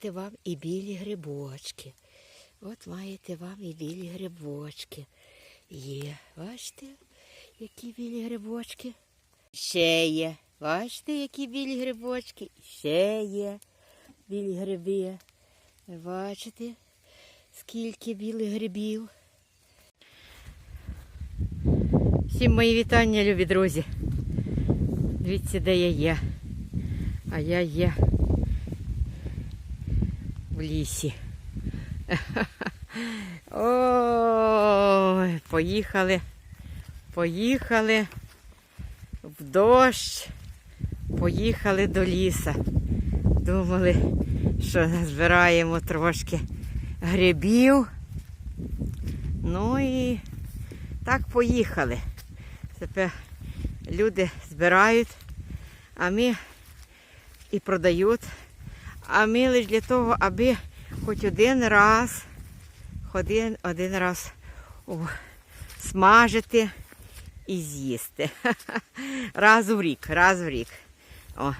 маєте вам і білі грибочки. От маєте вам і білі грибочки. Є, бачите, які білі грибочки. Ще є. Бачите, які білі грибочки? Ще є білі гриби. Бачите, скільки білих грибів. Всім мої вітання, любі друзі. Дивіться, де я є. А я є в лісі. Ой, поїхали, поїхали в дощ, поїхали до ліса. Думали, що збираємо трошки грибів. Ну і так поїхали. Тепер люди збирають, а ми і продають. А ми лише для того, аби хоч один раз, один, один раз о, смажити і з'їсти. Раз в рік, раз в рік. О,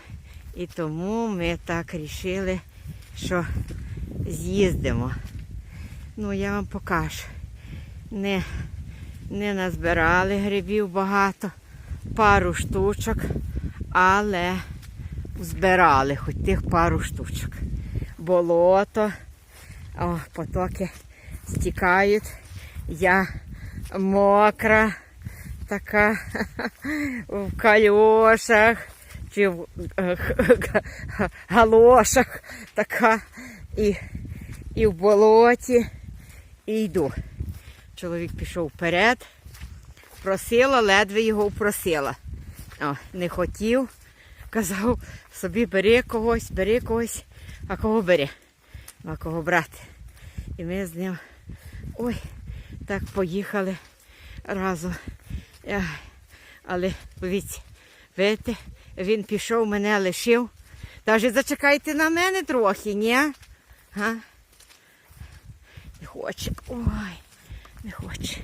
і тому ми так рішили, що з'їздимо. Ну, я вам покажу. Не, не назбирали грибів багато, пару штучок, але збирали хоч тих пару штучок. Болото, о, потоки стікають. Я мокра, така в кальошах чи в е, галошах, така і, і в болоті. І йду. Чоловік пішов вперед, просила, ледве його просила. О, не хотів. Казав собі бери когось, бери когось, а кого бери, а кого брати. І ми з ним ой, так поїхали разом. Але дивіться, видите, він пішов, мене лишив. Каже, зачекайте на мене трохи, ні? Не хоче. Ой, не хоче.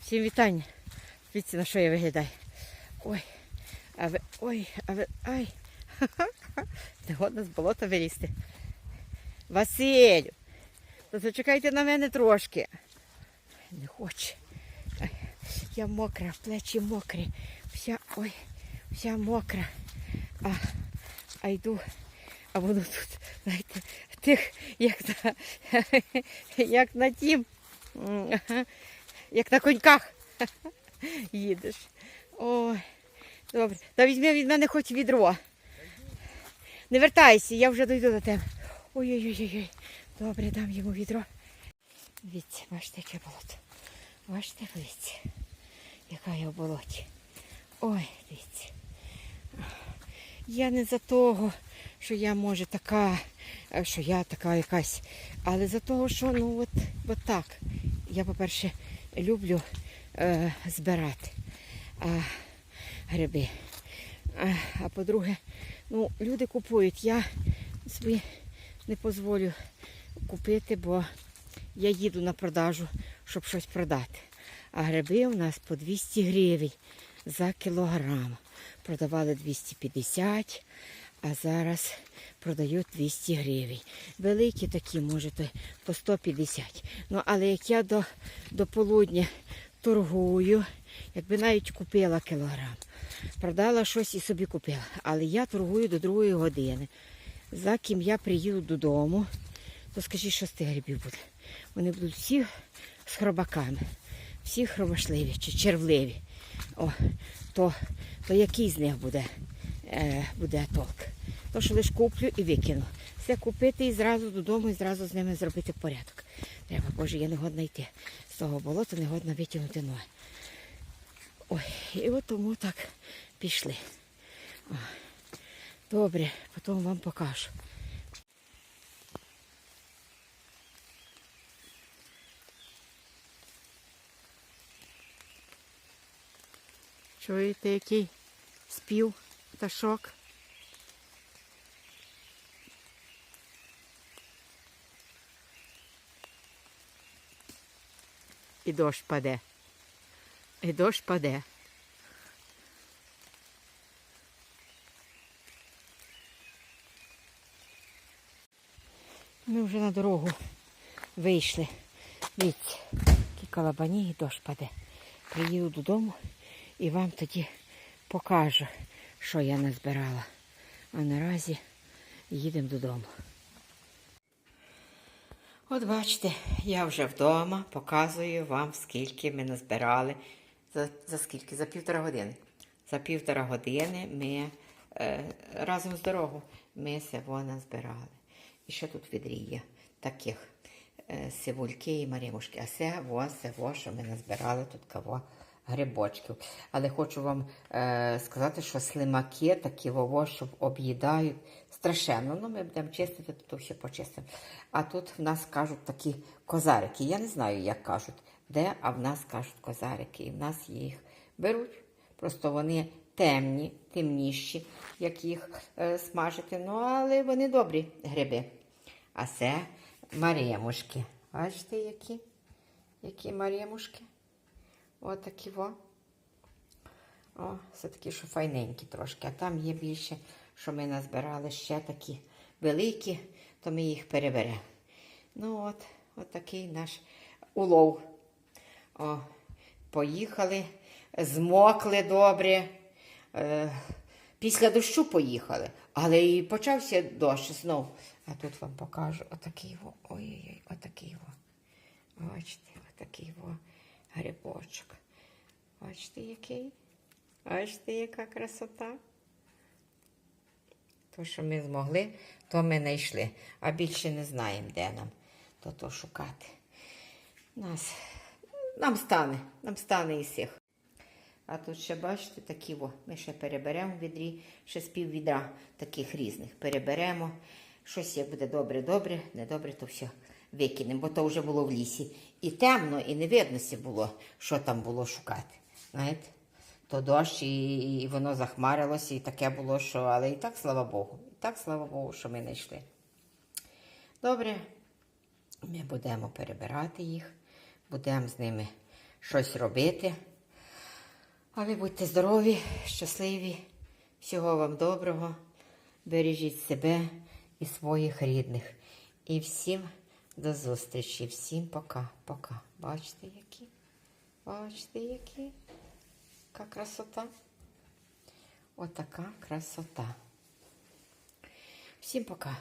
Всім вітання. Дивіться, на що я виглядаю. Ой. А ви, ой, а ви, ай. Не з болота вилізти. Василю, то зачекайте на мене трошки. Не хоче. Я мокра, плечі мокрі. Вся, ой, вся мокра. А, а йду, а воно тут, знаєте, тих, як на, як на тім, як на коньках їдеш. Ой. Добре. Та візьми від мене хоч відро. Не вертайся, я вже дойду до тебе. Ой-ой-ой. Добре, дам йому відро. Дивіться, бачите, яке болото. Бачите, дивіться, яка я в болоті. Ой, дивіться. Я не за того, що я може така, е, що я така якась, але за того, що ну от, от так. Я, по-перше, люблю е, збирати гриби. А, по-друге, ну, люди купують. Я собі не дозволю купити, бо я їду на продажу, щоб щось продати. А гриби у нас по 200 гривень за кілограм. Продавали 250, а зараз продають 200 гривень. Великі такі, може, по 150. Ну, але як я до, до полудня торгую, якби навіть купила кілограм, продала щось і собі купила. Але я торгую до другої години. За ким я приїду додому, то скажіть, що з тих грибів буде. Вони будуть всі з хробаками, всі хробашливі чи червливі. О, то, то який з них буде, е, буде толк? То, що лише куплю і викину. Все купити і зразу додому, і зразу з ними зробити порядок. Треба, Боже, я не годна йти. З того болота не годна витягнути ноги. Ой, і от тому так пішли. Добре, потім вам покажу. Чуєте, який спів пташок? І дощ паде. І дощ паде. Ми вже на дорогу вийшли. Дивіться, які калабані і дощ паде. Приїду додому і вам тоді покажу, що я назбирала. А наразі їдемо додому. От бачите, я вже вдома показую вам, скільки ми назбирали. За, за скільки? За півтора години. За півтора години ми е, разом з дорогу ми село назбирали. І ще тут відрі є таких е, сивульки і марімушки. А це во, це во, що ми назбирали тут кого грибочків. Але хочу вам е, сказати, що слимаки такі вово, що об'їдають страшенно. Ну, ми будемо чистити, то все почистимо. А тут в нас кажуть такі козарики. Я не знаю, як кажуть, де, а в нас кажуть козарики. І в нас їх беруть. Просто вони темні, темніші, як їх е, смажити. Ну, але вони добрі гриби. А це марємушки. Бачите, які? Які марємушки? Отакі во. О, це такі, що файненькі трошки. А там є більше, що ми назбирали ще такі великі, то ми їх переберемо. Ну от, от такий наш улов. О, поїхали, змокли добре. Е, після дощу поїхали, але і почався дощ знов. А тут вам покажу отакий во. Ой-ой-ой, отакий во. Бачите, отакий во грибочок. Бачите, який? Бачите, яка красота. То, що ми змогли, то ми знайшли. А більше не знаємо, де нам то, то шукати. Нас, нам стане, нам стане і сих. А тут ще, бачите, такі, о, ми ще переберемо в відрі, ще з пів відра таких різних. Переберемо. Щось як буде добре, добре, не добре, то все викинемо, бо то вже було в лісі. І темно, і не виднося було, що там було шукати. Знаєте? То дощ, і, і воно захмарилося, і таке було, що. Але і так, слава Богу, і так, слава Богу, що ми знайшли. Добре, ми будемо перебирати їх, будемо з ними щось робити. А ви будьте здорові, щасливі, всього вам доброго. Бережіть себе і своїх рідних. І всім до зустрічі. Всім пока-пока. Бачите, які? Бачите, які? Яка красота? Отака красота. Всім пока.